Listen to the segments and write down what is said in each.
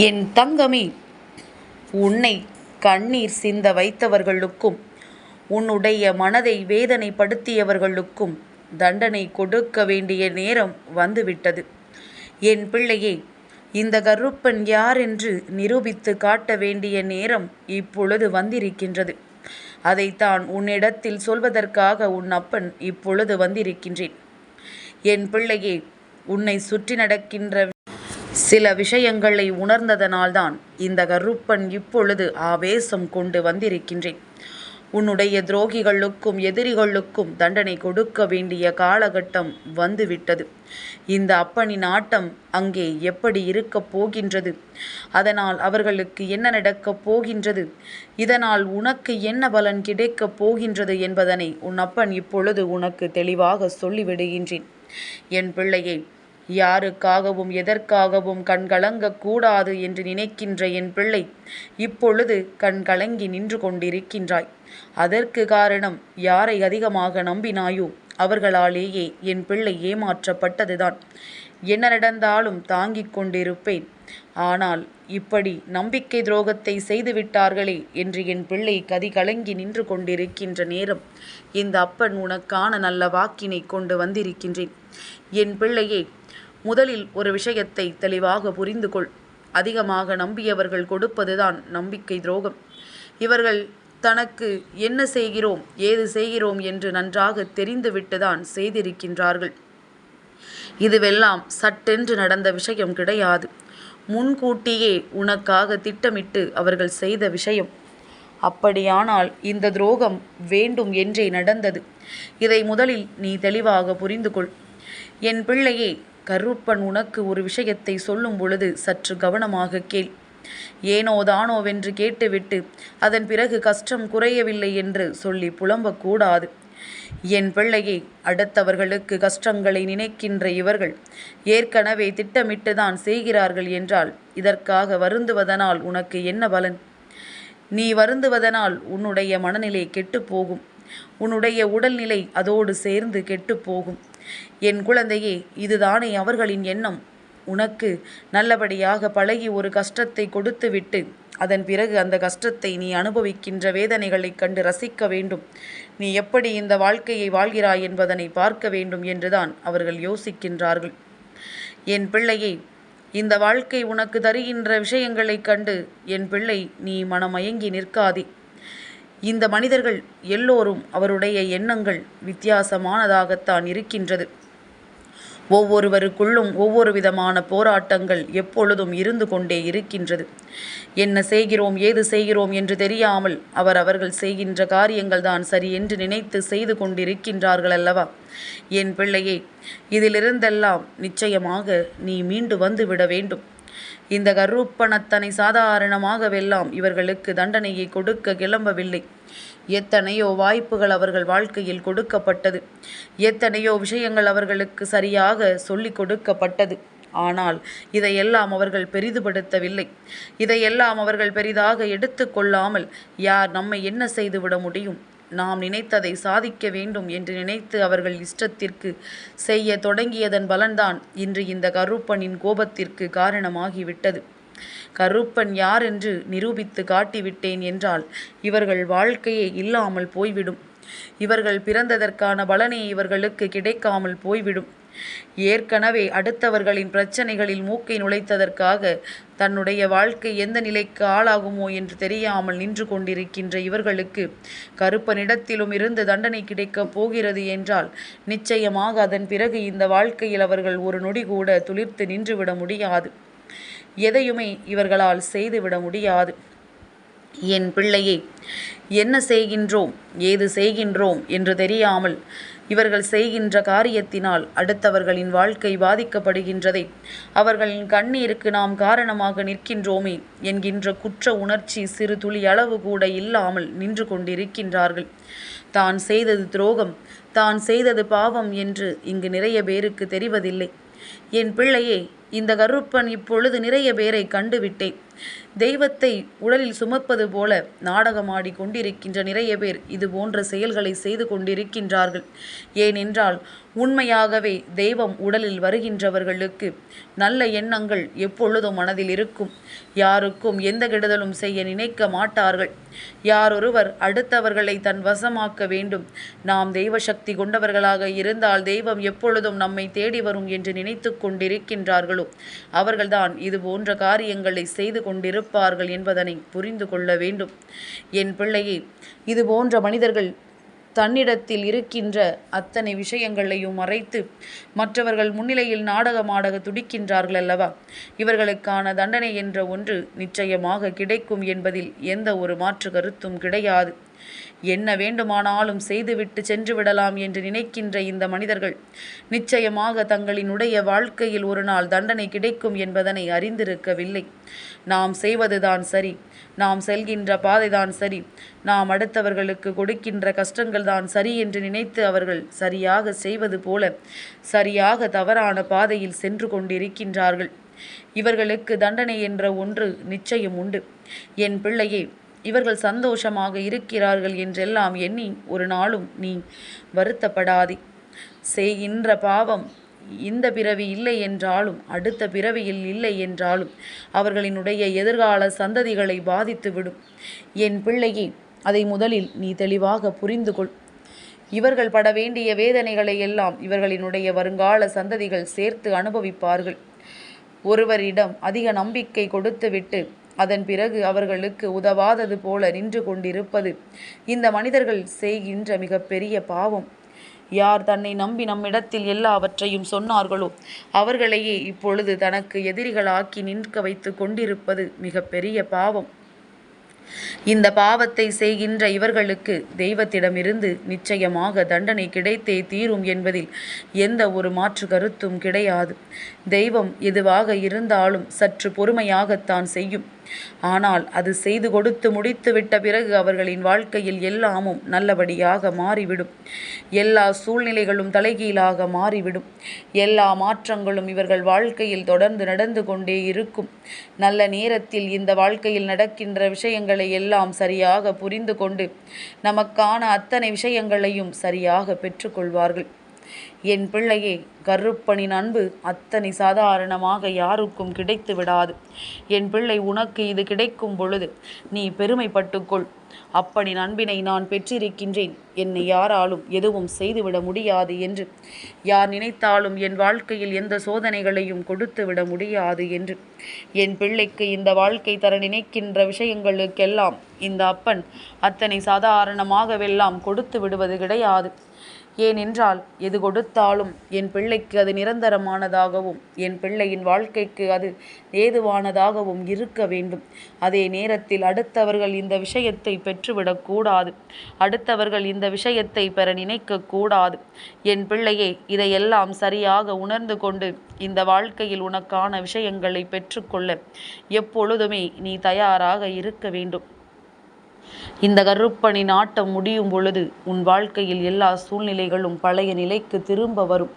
என் தங்கமே உன்னை கண்ணீர் சிந்த வைத்தவர்களுக்கும் உன்னுடைய மனதை வேதனைப்படுத்தியவர்களுக்கும் தண்டனை கொடுக்க வேண்டிய நேரம் வந்துவிட்டது. என் பிள்ளையே இந்த கருப்பன் யார் என்று நிரூபித்து காட்ட வேண்டிய நேரம் இப்பொழுது வந்திருக்கின்றது. அதைத்தான் உன்னிடத்தில் சொல்வதற்காக உன் அப்பன் இப்பொழுது வந்திருக்கின்றேன். என் பிள்ளையே உன்னை சுற்றி நடக்கின்ற சில விஷயங்களை உணர்ந்ததனால்தான் இந்த கருப்பன் இப்பொழுது ஆவேசம் கொண்டு வந்திருக்கின்றேன். உன்னுடைய துரோகிகளுக்கும் எதிரிகளுக்கும் தண்டனை கொடுக்க வேண்டிய காலகட்டம் வந்துவிட்டது. இந்த அப்பனின் ஆட்டம் அங்கே எப்படி இருக்கப் போகின்றது? அதனால் அவர்களுக்கு என்ன நடக்கப் போகின்றது? இதனால் உனக்கு என்ன பலன் கிடைக்கப் போகின்றது என்பதனை உன் அப்பன் இப்பொழுது உனக்கு தெளிவாக சொல்லிவிடுகின்றேன். என் பிள்ளையை யாருக்காகவும் எதற்காகவும் கண்கலங்கக் கூடாது என்று நினைக்கின்ற என் பிள்ளை இப்பொழுது கண்கலங்கி நின்று கொண்டிருக்கின்றாய். அதற்கு காரணம் யாரை அதிகமாக நம்பினாயோ அவர்களாலேயே என் பிள்ளை ஏமாற்றப்பட்டதுதான். என்ன நடந்தாலும் தாங்கிக் கொண்டிருப்பேன். ஆனால் இப்படி நம்பிக்கை துரோகத்தை செய்துவிட்டார்களே என்று என் பிள்ளை கதி கலங்கி நின்று கொண்டிருக்கின்ற நேரம். இந்த அப்பன் உனக்கான நல்ல வாக்கினை கொண்டு வந்திருக்கின்றேன். என் பிள்ளையே முதலில் ஒரு விஷயத்தை தெளிவாக புரிந்து கொள். அதிகமாக நம்பியவர்கள் கொடுப்பதுதான் நம்பிக்கை துரோகம். இவர்கள் தனக்கு என்ன செய்கிறோம் ஏது செய்கிறோம் என்று நன்றாக தெரிந்துவிட்டுதான் செய்திருக்கின்றார்கள். இதுவெல்லாம் சட்டென்று நடந்த விஷயம் கிடையாது. முன்கூட்டியே உனக்காக திட்டமிட்டு அவர்கள் செய்த விஷயம். அப்படியானால் இந்த துரோகம் வேண்டும் என்றே நடந்தது. இதை முதலில் நீ தெளிவாக புரிந்து கொள் என் பிள்ளையே கருப்பன் உனக்கு ஒரு விஷயத்தை சொல்லும் பொழுது சற்று கவனமாக கேள். ஏனோ தானோவென்று கேட்டுவிட்டு அதன் பிறகு கஷ்டம் குறையவில்லை என்று சொல்லி புலம்பக்கூடாது. என் பிள்ளையை அடுத்தவர்களுக்கு கஷ்டங்களை நினைக்கின்ற இவர்கள் ஏற்கனவே திட்டமிட்டுதான் செய்கிறார்கள் என்றால் இதற்காக வருந்துவதனால் உனக்கு என்ன பலன்? நீ வருந்துவதனால் உன்னுடைய மனநிலை கெட்டுப்போகும். உன்னுடைய உடல்நிலை அதோடு சேர்ந்து கெட்டுப்போகும். என் குழந்தையே இதுதானே அவர்களின் எண்ணம். உனக்கு நல்லபடியாக பழகி ஒரு கஷ்டத்தை கொடுத்துவிட்டு அதன் பிறகு அந்த கஷ்டத்தை நீ அனுபவிக்கின்ற வேதனைகளைக் கண்டு ரசிக்க வேண்டும். நீ எப்படி இந்த வாழ்க்கையை வாழ்கிறாய் என்பதனை பார்க்க வேண்டும் என்றுதான் அவர்கள் யோசிக்கின்றார்கள். என் பிள்ளையை இந்த வாழ்க்கை உனக்கு தருகின்ற விஷயங்களைக் கண்டு என் பிள்ளை நீ மனமயங்கி நிற்காதே. இந்த மனிதர்கள் எல்லோரும் அவருடைய எண்ணங்கள் வித்தியாசமானதாகத்தான் இருக்கின்றது. ஒவ்வொருவருக்குள்ளும் ஒவ்வொரு விதமான போராட்டங்கள் எப்பொழுதும் இருந்து கொண்டே இருக்கின்றது. என்ன செய்கிறோம் ஏது செய்கிறோம் என்று தெரியாமல் அவர் அவர்கள் செய்கின்ற காரியங்கள் தான் சரி என்று நினைத்து செய்து கொண்டிருக்கின்றார்கள் அல்லவா? என் பிள்ளையே இதிலிருந்தெல்லாம் நிச்சயமாக நீ மீண்டு வந்து விட வேண்டும். இந்த கருப்பணத்தனை சாதாரணமாகவெல்லாம் இவர்களுக்கு தண்டனையை கொடுக்க கிளம்பவில்லை. எத்தனையோ வாய்ப்புகள் அவர்கள் வாழ்க்கையில் கொடுக்கப்பட்டது. எத்தனையோ விஷயங்கள் அவர்களுக்கு சரியாக சொல்லிக் கொடுக்கப்பட்டது. ஆனால் இதையெல்லாம் அவர்கள் பெரிதுபடுத்தவில்லை. இதையெல்லாம் அவர்கள் பெரிதாக எடுத்துக்கொள்ளாமல் யார் நம்மை என்ன செய்துவிட முடியும்? நாம் நினைத்ததை சாதிக்க வேண்டும் என்று நினைத்து அவர்கள் இஷ்டத்திற்கு செய்ய தொடங்கியதன் பலன்தான் இன்று இந்த கருப்பனின் கோபத்திற்கு காரணமாகிவிட்டது. கருப்பன் யார் என்று நிரூபித்து காட்டிவிட்டேன் என்றால் இவர்கள் வாழ்க்கையே இல்லாமல் போய்விடும். இவர்கள் பிறந்ததற்கான பலனே இவர்களுக்கு கிடைக்காமல் போய்விடும். ஏற்கனவே அடுத்தவர்களின் பிரச்சனைகளில் மூக்கை நுழைத்ததற்காக தன்னுடைய வாழ்க்கை எந்த நிலைக்கு ஆளாகுமோ என்று தெரியாமல் நின்று கொண்டிருக்கின்ற இவர்களுக்கு கருப்பனிடத்திலும் இருந்து தண்டனை கிடைக்கப் போகிறது என்றால் நிச்சயமாக அதன் பிறகு இந்த வாழ்க்கையில் அவர்கள் ஒரு நொடி கூட துளிர்த்து நின்றுவிட முடியாது. எதையுமே இவர்களால் செய்துவிட முடியாது. என் பிள்ளையே என்ன செய்கின்றோம்? ஏது செய்கின்றோம் என்று தெரியாமல் இவர்கள் செய்கின்ற காரியத்தினால் அடுத்தவர்களின் வாழ்க்கை பாதிக்கப்படுகின்றதை அவர்களின் கண்ணீருக்கு நாம் காரணமாக நிற்கின்றோமே என்கின்ற குற்ற உணர்ச்சி சிறு துளி அளவு கூட இல்லாமல் நின்று கொண்டிருக்கின்றார்கள். தான் செய்தது துரோகம் தான் செய்தது பாவம் என்று இங்கு நிறைய பேருக்கு தெரிவதில்லை. என் பிள்ளையே இந்த கருப்பன் இப்பொழுது நிறைய பேரை கண்டுவிட்டேன் தெய்வத்தை உடலில் சுமப்பது போல நாடகமாடி கொண்டிருக்கின்ற நிறைய பேர் இது போன்ற செயல்களை செய்து கொண்டிருக்கின்றார்கள். ஏனென்றால் உண்மையாகவே தெய்வம் உடலில் வருகின்றவர்களுக்கு நல்ல எண்ணங்கள் எப்பொழுதும் மனதில் இருக்கும். யாருக்கும் எந்த கெடுதலும் செய்ய நினைக்க மாட்டார்கள். யாரொருவர் அடுத்தவர்களை தன் வசமாக்க வேண்டும். நாம் தெய்வ சக்தி கொண்டவர்களாக இருந்தால் தெய்வம் எப்பொழுதும் நம்மை தேடி வரும் என்று நினைத்து கொண்டிருக்கின்றார்களோ? அவர்கள்தான் இது போன்ற காரியங்களை செய்து கொண்டிருப்பார்கள் என்பதனை புரிந்து கொள்ள வேண்டும். என் பிள்ளையே இது போன்ற மனிதர்கள் தன்னிடத்தில் இருக்கின்ற அத்தனை விஷயங்களையும் மறைத்து மற்றவர்கள் முன்னிலையில் நாடகமாடக துடிக்கின்றார்கள் அல்லவா? இவர்களுக்கான தண்டனை என்ற ஒன்று நிச்சயமாக கிடைக்கும் என்பதில் எந்த ஒரு மாற்று கருத்தும் கிடையாது. என்ன வேண்டுமானாலும் செய்துவிட்டு சென்று விடலாம் என்று நினைக்கின்ற இந்த மனிதர்கள் நிச்சயமாக தங்களினுடைய வாழ்க்கையில் ஒரு நாள் தண்டனை கிடைக்கும் என்பதனை அறிந்திருக்கவில்லை. நாம் செய்வதுதான் சரி. நாம் செல்கின்ற பாதைதான் சரி. நாம் அடுத்தவர்களுக்கு கொடுக்கின்ற கஷ்டங்கள் தான் சரி என்று நினைத்து அவர்கள் சரியாக செய்வது போல சரியாக தவறான பாதையில் சென்று கொண்டிருக்கின்றார்கள். இவர்களுக்கு தண்டனை என்ற ஒன்று நிச்சயம் உண்டு. என் பிள்ளையே இவர்கள் சந்தோஷமாக இருக்கிறார்கள் என்றெல்லாம் எண்ணி ஒரு நாளும் நீ வருத்தப்படாதே. செய்கின்ற பாவம் இந்த பிறவி இல்லை என்றாலும் அடுத்த பிறவியில் இல்லை என்றாலும் அவர்களினுடைய எதிர்கால சந்ததிகளை பாதித்துவிடும். என் பிள்ளையே அதை முதலில் நீ தெளிவாக புரிந்து கொள் இவர்கள் பட வேண்டிய வேதனைகளை எல்லாம் இவர்களினுடைய வருங்கால சந்ததிகள் சேர்த்து அனுபவிப்பார்கள். ஒருவரிடம் அதிக நம்பிக்கை கொடுத்துவிட்டு அதன் பிறகு அவர்களுக்கு உதவாதது போல நின்று கொண்டிருப்பது இந்த மனிதர்கள் செய்கின்ற மிகப்பெரிய பாவம். யார் தன்னை நம்பி நம்மிடத்தில் எல்லாவற்றையும் சொன்னார்களோ அவர்களையே இப்பொழுது தனக்கு எதிரிகளாக்கி நிற்க வைத்து கொண்டிருப்பது மிகப்பெரிய பாவம். இந்த பாவத்தை செய்கின்ற இவர்களுக்கு தெய்வத்திடமிருந்து நிச்சயமாக தண்டனை கிடைத்தே தீரும் என்பதில் எந்த ஒரு மாற்று கருத்தும் கிடையாது. தெய்வம் எதுவாக இருந்தாலும் சற்று பொறுமையாகத்தான் செய்யும். ஆனால் அது செய்து கொடுத்து முடித்துவிட்ட பிறகு அவர்களின் வாழ்க்கையில் எல்லாமும் நல்லபடியாக மாறிவிடும். எல்லா சூழ்நிலைகளும் தலைகீழாக மாறிவிடும். எல்லா மாற்றங்களும் இவர்கள் வாழ்க்கையில் தொடர்ந்து நடந்து கொண்டே இருக்கும். நல்ல நேரத்தில் இந்த வாழ்க்கையில் நடக்கின்ற விஷயங்களை எல்லாம் சரியாக புரிந்து கொண்டு நமக்கான அத்தனை விஷயங்களையும் சரியாக பெற்றுக்கொள்வார்கள். என் பிள்ளையே கருப்பனின் அன்பு அத்தனை சாதாரணமாக யாருக்கும் கிடைத்து விடாது. என் பிள்ளை உனக்கு இது கிடைக்கும் பொழுது நீ பெருமைப்பட்டுக்கொள் அப்பனின் அன்பினை நான் பெற்றிருக்கின்றேன். என்னை யாராலும் எதுவும் செய்துவிட முடியாது என்று. யார் நினைத்தாலும் என் வாழ்க்கையில் எந்த சோதனைகளையும் கொடுத்து விட முடியாது என்று. என் பிள்ளைக்கு இந்த வாழ்க்கை தர நினைக்கின்ற விஷயங்களுக்கெல்லாம் இந்த அப்பன் அத்தனை சாதாரணமாகவெல்லாம் கொடுத்து விடுவது கிடையாது. ஏனென்றால் எது கொடுத்து கொடுத்தாலும் என் பிள்ளைக்கு அது நிரந்தரமானதாகவும் என் பிள்ளையின் வாழ்க்கைக்கு அது ஏதுவானதாகவும் இருக்க வேண்டும். அதே நேரத்தில் அடுத்தவர்கள் இந்த விஷயத்தை பெற்றுவிடக்கூடாது அடுத்தவர்கள் இந்த விஷயத்தை பெற நினைக்கக்கூடாது என் பிள்ளையே இதையெல்லாம் சரியாக உணர்ந்து கொண்டு இந்த வாழ்க்கையில் உனக்கான விஷயங்களை பெற்றுக்கொள்ள எப்பொழுதுமே நீ தயாராக இருக்க வேண்டும். இந்த கருப்பணி ஆட்டம் முடியும் பொழுது உன் வாழ்க்கையில் எல்லா சூழ்நிலைகளும் பழைய நிலைக்கு திரும்ப வரும்.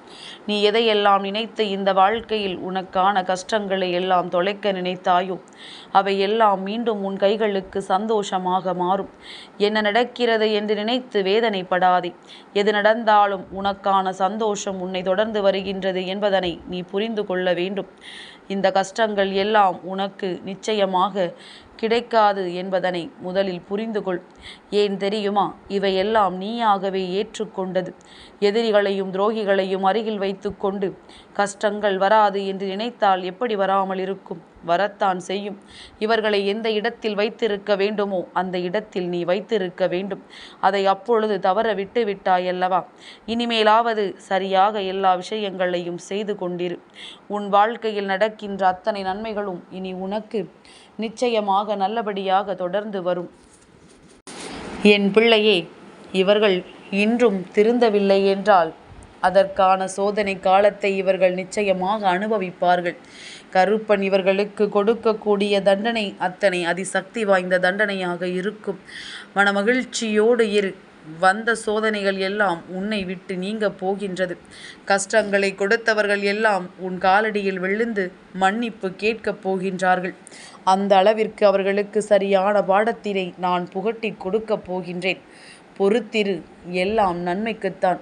நீ எதையெல்லாம் நினைத்து இந்த வாழ்க்கையில் உனக்கான கஷ்டங்களை எல்லாம் தொலைக்க நினைத்தாயோ அவை எல்லாம் மீண்டும் உன் கைகளுக்கு சந்தோஷமாக மாறும். என்ன நடக்கிறது என்று நினைத்து வேதனைப்படாதே. எது நடந்தாலும் உனக்கான சந்தோஷம் உன்னை தொடர்ந்து வருகின்றது என்பதனை நீ புரிந்து கொள்ள வேண்டும். இந்த கஷ்டங்கள் எல்லாம் உனக்கு நிச்சயமாக கிடைக்காது என்பதனை முதலில் புரிந்து கொள் ஏன் தெரியுமா? இவையெல்லாம் நீயாகவே ஏற்றுக்கொண்டது. எதிரிகளையும் துரோகிகளையும் அருகில் வைத்துக்கொண்டு கஷ்டங்கள் வராது என்று நினைத்தால் எப்படி வராமல் இருக்கும்? வரத்தான் செய்யும். இவர்களை எந்த இடத்தில் வைத்திருக்க வேண்டுமோ அந்த இடத்தில் நீ வைத்திருக்க வேண்டும். அதை அப்பொழுது தவற விட்டு விட்டாயல்லவா? இனிமேலாவது சரியாக எல்லா விஷயங்களையும் செய்து கொண்டிரு. உன் வாழ்க்கையில் நடக்கின்ற அத்தனை நன்மைகளும் இனி உனக்கு நிச்சயமாக நல்லபடியாக தொடர்ந்து வரும். என் பிள்ளையே இவர்கள் இன்றும் திருந்தவில்லை என்றால் அதற்கான சோதனை காலத்தை இவர்கள் நிச்சயமாக அனுபவிப்பார்கள். கருப்பன் இவர்களுக்கு கொடுக்கக்கூடிய தண்டனை அத்தனை அதிசக்தி வாய்ந்த தண்டனையாக இருக்கும். மனமகிழ்ச்சியோடு இரு. வந்த சோதனைகள் எல்லாம் உன்னை விட்டு நீங்கப் போகின்றது. கஷ்டங்களை கொடுத்தவர்கள் எல்லாம் உன் காலடியில் விழுந்து மன்னிப்பு கேட்கப் போகின்றார்கள். அந்த அளவிற்கு அவர்களுக்கு சரியான பாடத்தினை நான் புகட்டி கொடுக்கப் போகின்றேன். பொறுத்திரு. எல்லாம் நன்மைக்குத்தான்.